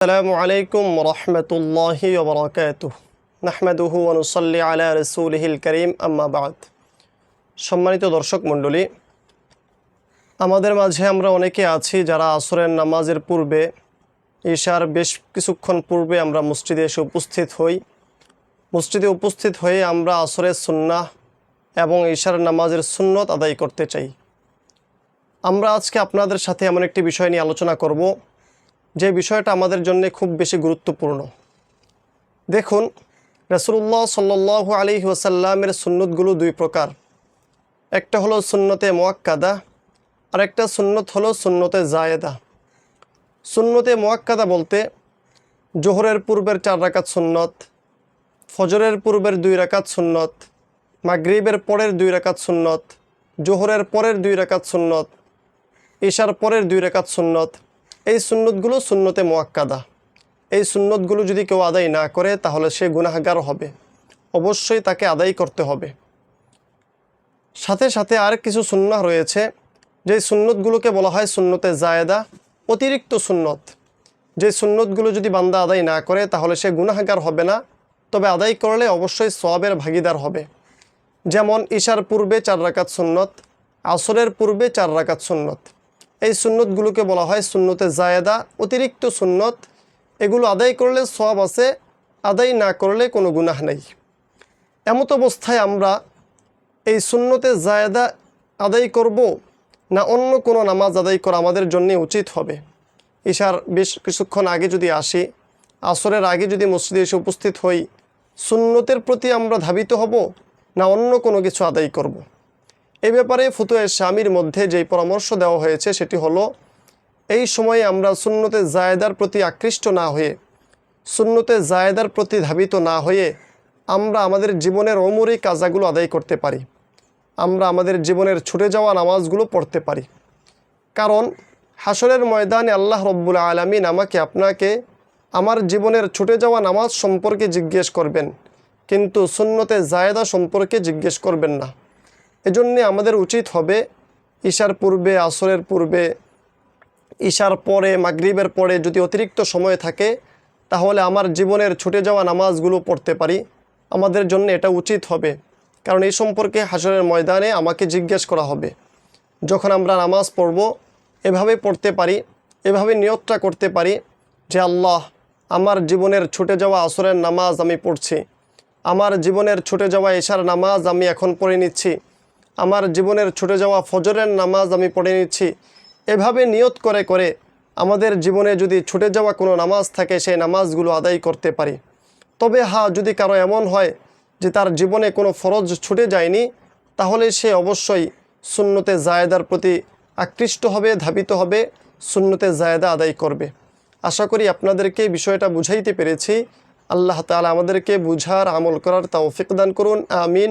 السلام عليكم ورحمة الله وبركاته نحمده ونصلي على رسوله الكريم أما بعد সম্মানিত দর্শক মণ্ডলী আমাদের মাঝে আমরা অনেকে আছি যারা আসরের নামাজের পূর্বে ঈশার বেশ কিছুক্ষণ পূর্বে আমরা মসজিদে এসে উপস্থিত হই মসজিদে উপস্থিত হয়ে আমরা আসরের সুন্নাহ এবং ঈশার নামাজের সুন্নত আদায় করতে চাই আমরা আজকে আপনাদের সাথে এমন একটি বিষয় নিয়ে আলোচনা করব যে বিষয়টা আমাদের জন্য খুব বেশি গুরুত্বপূর্ণ। দেখুন রসুল্লাহ সাল্লাহ আলী ওসাল্লামের সুন্নতগুলো দুই প্রকার। একটা হলো সুন্নতে মোয়াক্কাদা আর একটা সুন্নত হলো সুন্নতে জায়েদা সুন্নতে মোয়াক্কাদা বলতে জোহরের পূর্বের চার রাকাত সুন্নত, ফজরের পূর্বের দুই রাকাত সুন্নত, মাগরিবের পরের দুই রাকাত সুন্নত, জোহরের পরের দুই রাকাত সুন্নত, ঈশার পরের দুই রেখাত সুন্নত এই সুন্নতগুলো সুন্নতে মোয়াক্কাদা। এই সুন্নতগুলো যদি কেউ আদায় না করে, তাহলে সে গুনাহগার হবে। অবশ্যই তাকে আদায় করতে হবে। সাথে সাথে আর কিছু সুন্নাহ রয়েছে, যে সুন্নতগুলোকে বলা হয় সুন্নতে জায়েদা, অতিরিক্ত সুন্নত। যে সুন্নতগুলো যদি বান্দা আদায় না করে, তাহলে সে গুনাহগার হবে না। তবে আদায় করলে অবশ্যই সবের ভাগিদার হবে। যেমন ঈশার পূর্বে চার রাকাত সুন্নত, আসরের পূর্বে চার রাকাত সুন্নত। এই সুন্নতগুলোকে বলা হয় সুন্নতে জায়েদা, অতিরিক্ত সুন্নত। এগুলো আদায় করলে সব আছে, আদায় না করলে কোনো গুনাহ নেই। এমত অবস্থায় আমরা এই সুন্নতে জায়েদা আদায় করব না অন্য কোনো নামাজ আদায় করা আমাদের জন্যে উচিত হবে? ঈশার বেশ কিছুক্ষণ আগে যদি আসি, আসরের আগে যদি মসজিদে এসে উপস্থিত হই, সুন্নতের প্রতি আমরা ধাবিত হব না অন্য কোনো কিছু আদায় করব। এই ব্যাপারে ফুতুয়ের স্বামীর মধ্যে যেই পরামর্শ দেওয়া হয়েছে সেটি হলো, এই সময়ে আমরা সুন্নতে জায়েদার প্রতি আকৃষ্ট না হয়ে, সুন্নতে জায়েদার প্রতি ধাবিত না হয়ে আমরা আমাদের জীবনের অমরি কাজাগুলো আদায় করতে পারি। আমরা আমাদের জীবনের ছুটে যাওয়া নামাজগুলো পড়তে পারি। কারণ হাসরের ময়দানে আল্লাহ রব্বুল আলমিন আমাকে, আপনাকে আমার জীবনের ছুটে যাওয়া নামাজ সম্পর্কে জিজ্ঞেস করবেন, কিন্তু সুন্নতে জায়েদা সম্পর্কে জিজ্ঞেস করবেন না। এজন্যে আমাদের উচিত হবে ঈশার পূর্বে, আসরের পূর্বে, ঈশার পরে, মাগরিবের পরে যদি অতিরিক্ত সময় থাকে, তাহলে আমার জীবনের ছুটে যাওয়া নামাজগুলো পড়তে পারি। আমাদের জন্য এটা উচিত হবে। কারণ এই সম্পর্কে হাসরের ময়দানে আমাকে জিজ্ঞেস করা হবে। যখন আমরা নামাজ পড়ব, এভাবে পড়তে পারি, এভাবে নিয়তটা করতে পারি যে, আল্লাহ, আমার জীবনের ছুটে যাওয়া আসরের নামাজ আমি পড়ছি। আমার জীবনের ছুটে যাওয়া এশার নামাজ আমি এখন পড়ে নিচ্ছি। আমার জীবনের ছুটে যাওয়া ফজরের নামাজ আমি পড়ে নিচ্ছি। এভাবে নিয়ত করে করে আমাদের জীবনে যদি ছুটে যাওয়া কোনো নামাজ থাকে, সেই নামাজগুলো আদায় করতে পারি। তবে হা, যদি কারও এমন হয় যে তার জীবনে কোনো ফরজ ছুটে যায়নি, তাহলে সে অবশ্যই সুন্নতে জায়েদার প্রতি আকৃষ্ট হবে, ধাবিত হবে, সুন্নতে জায়েদা আদায় করবে। আশা করি আপনাদেরকে বিষয়টা বুঝাইতে পেরেছি। আল্লাহ তালা আমাদেরকে বুঝার, আমল করার তৌফিক দান করুন, আমিন।